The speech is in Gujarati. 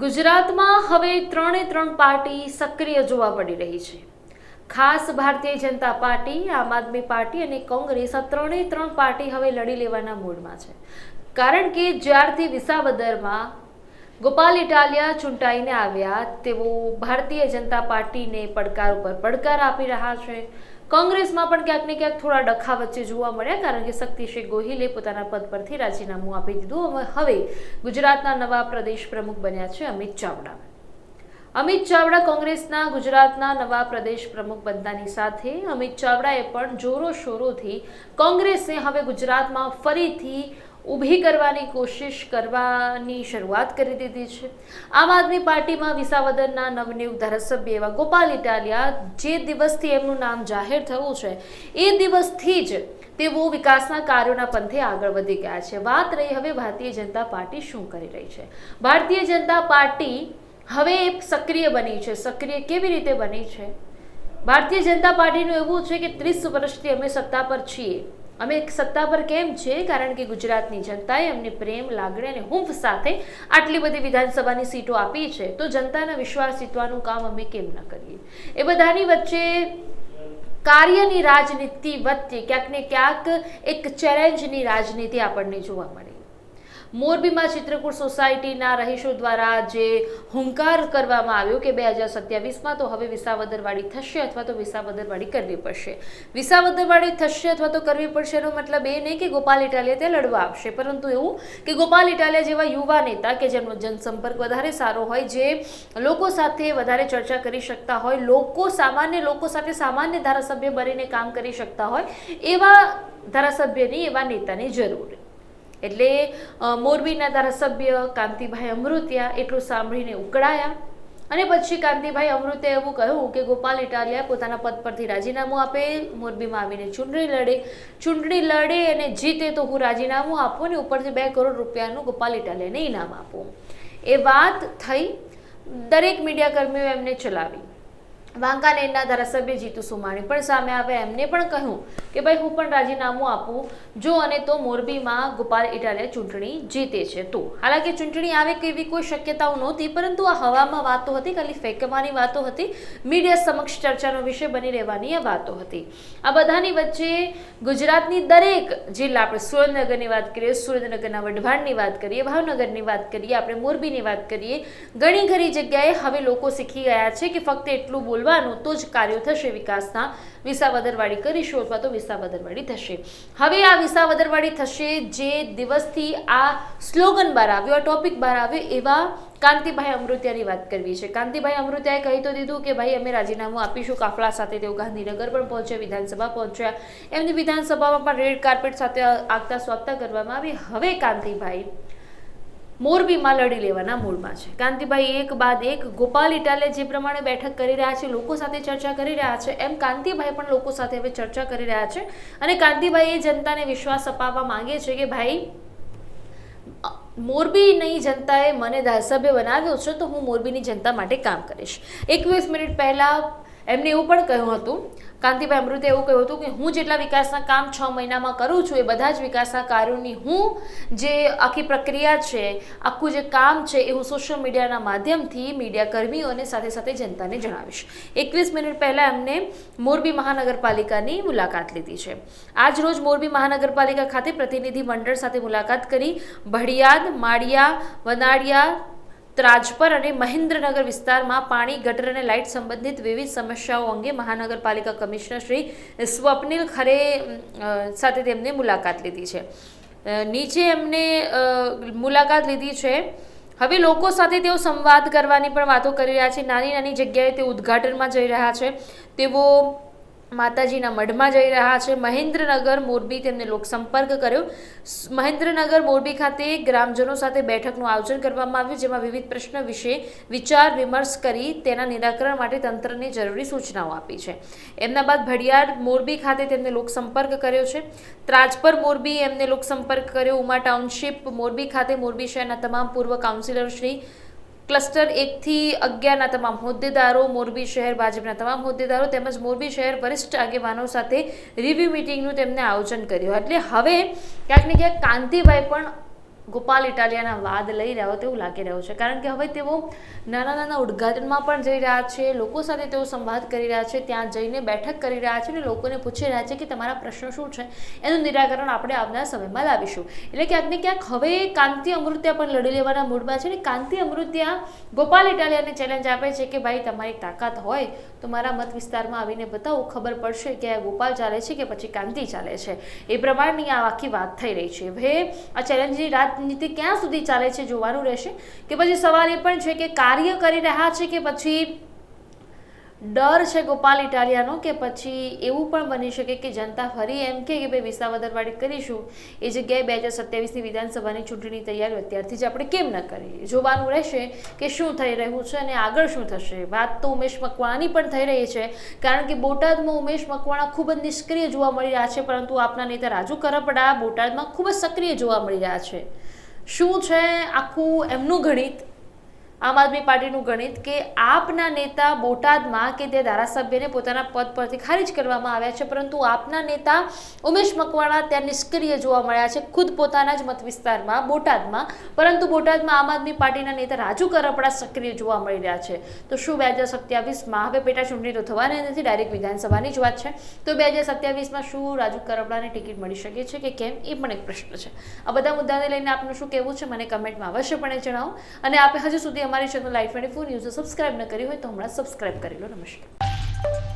ગુજરાતમાં હવે ત્રણે ત્રણ પાર્ટી સક્રિય જોવા મળી રહી છે. ખાસ ભારતીય જનતા પાર્ટી, આમ આદમી પાર્ટી અને કોંગ્રેસ આ ત્રણેય ત્રણ પાર્ટી હવે લડી લેવાના મૂડમાં છે. કારણ કે જ્યારથી વિસાવદરમાં ગોપાલ ઇટાલિયા ચૂંટાઈને આવ્યા, તેઓ ભારતીય જનતા પાર્ટીને પડકાર ઉપર પડકાર આપી રહ્યા છે. કોંગ્રેસમાં પણ ક્યાંક ને ક્યાંક થોડા ડખા વચ્ચે જોવા મળ્યા, કારણ કે શક્તિસિંહ ગોહિલે પોતાના પદ પરથી રાજીનામું આપી દીધું. હવે ગુજરાતના નવા પ્રદેશ પ્રમુખ બન્યા છે અમિત ચાવડા. અમિત ચાવડા કોંગ્રેસના ગુજરાતના નવા પ્રદેશ પ્રમુખ બનતાની સાથે અમિત ચાવડાએ પણ જોરો શોરોથી કોંગ્રેસને હવે ગુજરાતમાં ફરીથી ઊભી કરવાની કોશિશ કરવાની શરૂઆત કરી દીધી છે. આમ આદમી પાર્ટીમાં વિસાવદરના નવનિયુક્ત ધારાસભ્ય એવા ગોપાલ ઇટાલિયા જે દિવસથી એમનું નામ જાહેર થયું છે, એ દિવસથી જ તેઓ વિકાસના કાર્યોના પંથે આગળ વધી ગયા છે. વાત રહી હવે ભારતીય જનતા પાર્ટી શું કરી રહી છે? ભારતીય જનતા પાર્ટી હવે સક્રિય બની છે. સક્રિય કેવી રીતે બની છે? ભારતીય જનતા પાર્ટીનું એવું છે કે ત્રીસ વર્ષથી અમે સત્તા પર છીએ. અમે સત્તા પર કેમ છે? કારણ કે ગુજરાતની જનતાએ અમને પ્રેમ, લાગણી અને હુંફ સાથે આટલી બધી વિધાનસભાની સીટો આપી છે. તો જનતાના વિશ્વાસ જીતવાનું કામ અમે કેમ ન કરીએ? એ બધાની વચ્ચે કાર્યની રાજનીતિ વચ્ચે ક્યાંક ને ક્યાંક એક ચેલેન્જની રાજનીતિ આપણને જોવા મળી. મોરબીમાં ચિત્રકૂટ સોસાયટીના રહીશો દ્વારા જે હુંકાર કરવામાં આવ્યો કે બે હજાર સત્યાવીસમાં તો હવે વિસાવદરવાડી થશે અથવા તો વિસાવદરવાડી કરવી પડશે. વિસાવદરવાડી થશે અથવા તો કરવી પડશે એનો મતલબ એ નહીં કે ગોપાલ ઇટાલિયા તે લડવા આવશે. પરંતુ એવું કે ગોપાલ ઇટાલિયા જેવા યુવા નેતા કે જેમનો જનસંપર્ક વધારે સારો હોય, જે લોકો સાથે વધારે ચર્ચા કરી શકતા હોય, લોકો સામાન્ય, લોકો સાથે સામાન્ય ધારાસભ્ય બનીને કામ કરી શકતા હોય, એવા ધારાસભ્યની, એવા નેતાની જરૂર. એટલે મોરબીના ધારાસભ્ય કાંતિભાઈ અમૃતિયા એટલું સાંભળીને ઉકળાયા. અને પછી કાંતિભાઈ અમૃતે એવું કહ્યું કે ગોપાલ ઇટાલિયા પોતાના પદ પરથી રાજીનામું આપે, મોરબીમાં આવીને ચૂંટણી લડે. ચૂંટણી લડે અને જીતે તો હું રાજીનામું આપું ને ઉપરથી બે કરોડ રૂપિયાનું ગોપાલ ઇટાલિયાને ઇનામ આપું. એ વાત થઈ. દરેક મીડિયા કર્મીઓ એમને ચલાવી. વાંકાનેરના ધારાસભ્ય જીતુ સુમાણી પણ સામે આવ્યા. એમને પણ કહ્યું કે, ભાઈ, હું પણ રાજીનામું આપું. જો અને તો મોરબીમાં ગોપાલ ઇટાલિયા ચૂંટણી જીતે છે તો. હાલાકી ચૂંટણી આવે કે એવી કોઈ શક્યતાઓ નહોતી, પરંતુ આ હવામાં વાતો હતી, ખાલી ફેંકવાની વાતો હતી. મીડિયા સમક્ષ ચર્ચાનો વિષય બની રહેવાની આ વાતો હતી. આ બધાની વચ્ચે ગુજરાતની દરેક જિલ્લા, આપણે સુરેન્દ્રનગરની વાત કરીએ, સુરેન્દ્રનગરના વઢવાણની વાત કરીએ, ભાવનગરની વાત કરીએ, આપણે મોરબીની વાત કરીએ, ઘણી ઘણી જગ્યાએ હવે લોકો શીખી ગયા છે કે ફક્ત એટલું બોલવાનું તો જ કાર્યો થશે વિકાસના. વિસાવદરવાડી કરીશું અથવા તો વિસાવદરવાડી થશે. હવે આ વિસાવદરવાડી થશે જે દિવસથી આ સ્લોગન બહાર આવ્યો, આ ટોપિક બહાર આવ્યો એવા કાંતિભાઈ અમૃત્યાની વાત કરવી છે. કાંતિભાઈ અમૃતિયાએ કહી તો દીધું કે ભાઈ અમે રાજીનામું આપીશું કાફલા સાથે, તેઓ ગાંધીનગર પણ પહોંચ્યા, વિધાનસભા પહોંચ્યા. એમની વિધાનસભામાં પણ રેડ કાર્પેટ સાથે આગતા સ્વાગતા કરવામાં આવી. હવે કાંતિભાઈ મોરબીમાં લડી લેવાના મૂળમાં છે. કાંતિભાઈ એક બાદ એક ગોપાલ ઇટાલે જે પ્રમાણે બેઠક કરી રહ્યા છે, લોકો સાથે ચર્ચા કરી રહ્યા છે, એમ કાંતિભાઈ પણ લોકો સાથે હવે ચર્ચા કરી રહ્યા છે. અને કાંતિભાઈ એ જનતાને વિશ્વાસ અપાવવા માંગે છે કે ભાઈ મોરબી મોરબીની જનતાએ મને ધારાસભ્ય બનાવ્યો છે તો હું મોરબીની જનતા માટે કામ કરીશ. એકવીસ મિનિટ પહેલાં એમને એવું પણ કહ્યું હતું કાંતિભાઈ અમૃતે એવું કહ્યું હતું કે હું જેટલા વિકાસના કામ છ મહિનામાં કરું છું, એ બધા જ વિકાસના કાર્યોની હું જે આખી પ્રક્રિયા છે, આખું જે કામ છે, એ હું સોશિયલ મીડિયાના માધ્યમથી મીડિયા કર્મીઓને સાથે સાથે જનતાને જણાવીશ. એકવીસ મિનિટ પહેલાં એમને મોરબી મહાનગરપાલિકાની મુલાકાત લીધી છે. આજ રોજ મોરબી મહાનગરપાલિકા ખાતે પ્રતિનિધિ મંડળ સાથે મુલાકાત કરી ભડિયાદ, માળિયા વનાડિયા ત્રાજપર અને મહેન્દ્રનગર વિસ્તારમાં પાણી, ગટર અને લાઇટ સંબંધિત વિવિધ સમસ્યાઓ અંગે મહાનગરપાલિકા કમિશનર શ્રી સ્વપ્નિલ ખરે સાથે તેમને મુલાકાત લીધી છે. નીચે એમને મુલાકાત લીધી છે. હવે લોકો સાથે તેઓ સંવાદ કરવાની પણ વાતો કરી રહ્યા છે. નાની નાની જગ્યાએ તે ઉદ્ઘાટનમાં જઈ રહ્યા છે. તેઓ માતાજીના મઢમાં જઈ રહ્યા છે. મહેન્દ્રનગર મોરબી તેમને લોકસંપર્ક કર્યો. મહેન્દ્રનગર મોરબી ખાતે ગ્રામજનો સાથે બેઠકનું આયોજન કરવામાં આવ્યું, જેમાં વિવિધ પ્રશ્ન વિશે વિચાર વિમર્શ કરી તેના નિરાકરણ માટે તંત્રને જરૂરી સૂચનાઓ આપી છે. એમના બાદ ભડિયાદ મોરબી ખાતે તેમને લોકસંપર્ક કર્યો છે. ત્રાજપર મોરબી એમને લોકસંપર્ક કર્યો. ઉમા ટાઉનશીપ મોરબી ખાતે મોરબી શહેરના તમામ પૂર્વ કાઉન્સિલર શ્રી ક્લસ્ટર એકથી અગિયારના તમામ હોદ્દેદારો, મોરબી શહેર ભાજપના તમામ હોદ્દેદારો તેમજ મોરબી શહેર વરિષ્ઠ આગેવાનો સાથે રિવ્યુ મિટિંગનું તેમને આયોજન કર્યું. એટલે હવે ક્યાંક ને ક્યાંક કાંતિભાઈ પણ ગોપાલ ઇટાલિયાના વાદ લઈ રહ્યો તેવું લાગી રહ્યું છે. કારણ કે હવે તેઓ નાના નાના ઉદ્ઘાટનમાં પણ જઈ રહ્યા છે, લોકો સાથે તેઓ સંવાદ કરી રહ્યા છે, ત્યાં જઈને બેઠક કરી રહ્યા છે અને લોકોને પૂછી રહ્યા છે કે તમારા પ્રશ્નો શું છે? એનું નિરાકરણ આપણે આવનાર સમયમાં લાવીશું. એટલે ક્યાંક ને ક્યાંક હવે કાંતિ અમૃત્યા પણ લડી લેવાના મૂડમાં છે અને કાંતિ અમૃત્યા ગોપાલ ઇટાલિયાને ચેલેન્જ આપે છે કે ભાઈ તમારી તાકાત હોય તો મારા મત વિસ્તારમાં આવીને બતાવો. ખબર પડશે કે આ ગોપાલ ચાલે છે કે પછી કાંતિ ચાલે છે. એ પ્રમાણની આ આખી વાત થઈ રહી છે. હવે આ ચેલેન્જની રાજનીતિ ક્યાં સુધી ચાલે છે જોવાનું રહેશે? કે પછી સવાલ એ પણ છે કે કાર્ય કરી રહ્યા છે કે પછી ડર છે ગોપાલ ઇટાલિયાનો કે પછી એવું પણ બની શકે કે જનતા ફરી એમ કે, ભાઈ, વિસાવદરવાડી કરીશું. એ જગ્યાએ બે હજાર સત્યાવીસની વિધાનસભાની ચૂંટણી તૈયારીઓ અત્યારથી જ આપણે કેમ ન કરીએ? જોવાનું રહેશે કે શું થઈ રહ્યું છે અને આગળ શું થશે. વાત તો ઉમેશ મકવાણાની પણ થઈ રહી છે, કારણ કે બોટાદમાં ઉમેશ મકવાણા ખૂબ જ નિષ્ક્રિય જોવા મળી રહ્યા છે, પરંતુ આપના નેતા રાજુ કરપડા બોટાદમાં ખૂબ જ સક્રિય જોવા મળી રહ્યા છે. શું છે આખું એમનું ગણિત? આમ આદમી પાર્ટીનું ગણિત કે આપના નેતા બોટાદમાં કે તે ધારાસભ્યને પોતાના પદ પરથી ખારીજ કરવામાં આવ્યા છે, પરંતુ આપના નેતા ઉમેશ મકવાણા ત્યાં નિષ્ક્રિય જોવા મળ્યા છે, ખુદ પોતાના જ મત વિસ્તારમાં બોટાદમાં, પરંતુ બોટાદમાં આમ આદમી પાર્ટીના નેતા રાજુ કરપડા સક્રિય જોવા મળી રહ્યા છે. તો શું બે હજાર સત્યાવીસમાં હવે પેટા ચૂંટણી તો થવાની નથી, ડાયરેક્ટ વિધાનસભાની જ વાત છે. તો બે હજાર સત્યાવીસમાં શું રાજુ કરપડાને ટિકિટ મળી શકે છે કે કેમ, એ પણ એક પ્રશ્ન છે. આ બધા મુદ્દાને લઈને આપનું શું કહેવું છે, મને કમેન્ટમાં અવશ્યપણે જણાવો. અને આપે હજુ સુધી અમારી channel life twenty four news subscribe ન કરી હોય તો હમણાં સબસ્ક્રાઈબ કરી લો. નમસ્કાર.